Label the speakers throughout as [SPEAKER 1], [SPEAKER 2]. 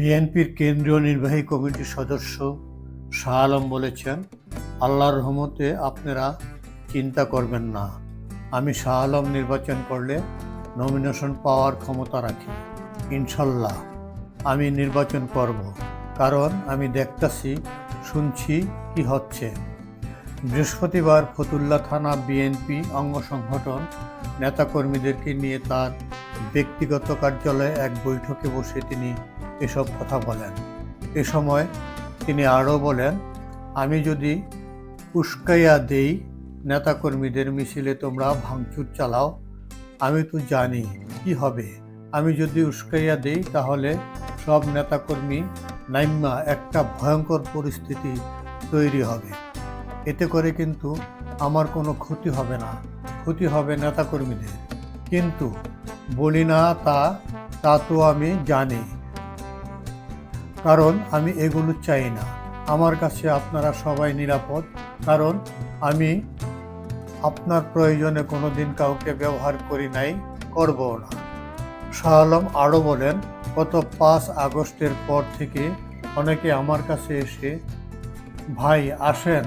[SPEAKER 1] বিএনপির কেন্দ্রীয় নির্বাহী কমিটির সদস্য শাহ আলম বলেছেন, আল্লাহর রহমতে আপনারা চিন্তা করবেন না। আমি শাহ আলম নির্বাচন করলে নমিনেশন পাওয়ার ক্ষমতা রাখি। ইনশাল্লাহ আমি নির্বাচন করব। কারণ আমি দেখতাছি, শুনছি কি হচ্ছে। বৃহস্পতিবার ফতুল্লা থানা বিএনপি অঙ্গ সংগঠন নেতাকর্মীদেরকে নিয়ে তার ব্যক্তিগত কার্যালয়ে এক বৈঠকে বসে তিনি এসব কথা বলেন। এ সময় তিনি আরও বলেন, আমি যদি উস্কাইয়া দেই, নেতাকর্মীদের মিছিলে তোমরা ভাঙচুর চালাও, আমি তো জানি কি হবে। আমি যদি উস্কাইয়া দেই, তাহলে সব নেতাকর্মী নাইম্মা একটা ভয়ঙ্কর পরিস্থিতি তৈরি হবে। এতে করে কিন্তু আমার কোনো ক্ষতি হবে না, ক্ষতি হবে নেতাকর্মীদের। কিন্তু বলি না তা তা তো আমি জানি। কারণ আমি এগুলো চাই না। আমার কাছে আপনারা সবাই নিরাপদ, কারণ আমি আপনার প্রয়োজনে কোনো দিন কাউকে ব্যবহার করি নাই করবও না। শাহ আলম আরও বলেন, গত পাঁচ আগস্টের পর থেকে অনেকে আমার কাছে এসে, ভাই, আসেন,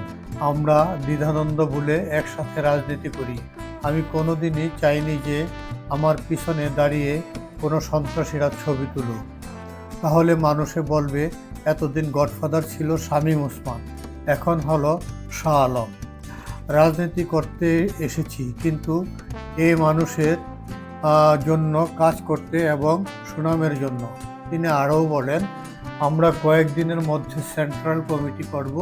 [SPEAKER 1] আমরা দ্বিধানন্দ ভুলে একসাথে রাজনীতি করি। আমি কোনোদিনই চাইনি যে আমার পিছনে দাঁড়িয়ে কোনো সন্ত্রাসীরা ছবি তুলুক। তাহলে মানুষে বলবে, এতদিন গডফাদার ছিল শামীম ওসমান, এখন হলো শাহ আলম। রাজনীতি করতে এসেছি, কিন্তু এ মানুষের জন্য কাজ করতে এবং সুনামের জন্য। তিনি আরও বলেন, আমরা কয়েকদিনের মধ্যে সেন্ট্রাল কমিটি করব।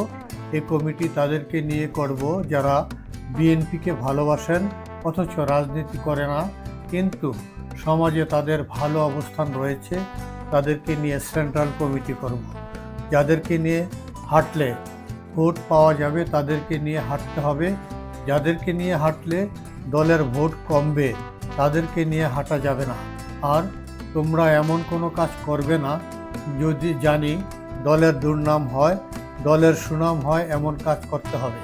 [SPEAKER 1] এই কমিটি তাদেরকে নিয়ে করব যারা বিএনপিকে ভালোবাসেন, অথচ রাজনীতি করে না। কিন্তু সমাজে তাদের ভালো অবস্থান রয়েছে তাদেরকে নিয়ে সেন্ট্রাল কমিটি করব। যাদেরকে নিয়ে হাঁটলে ভোট পাওয়া যাবে, তাদেরকে নিয়ে হাঁটতে হবে। যাদেরকে নিয়ে হাঁটলে দলের ভোট কমবে, তাদেরকে নিয়ে হাঁটা যাবে না। আর তোমরা এমন কোনো কাজ করবে না যদি জানি দলের দুর্নাম হয়, দলের সুনাম হয়, এমন কাজ করতে হবে।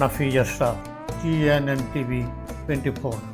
[SPEAKER 1] Nafiz Ashraf TNN TV twenty four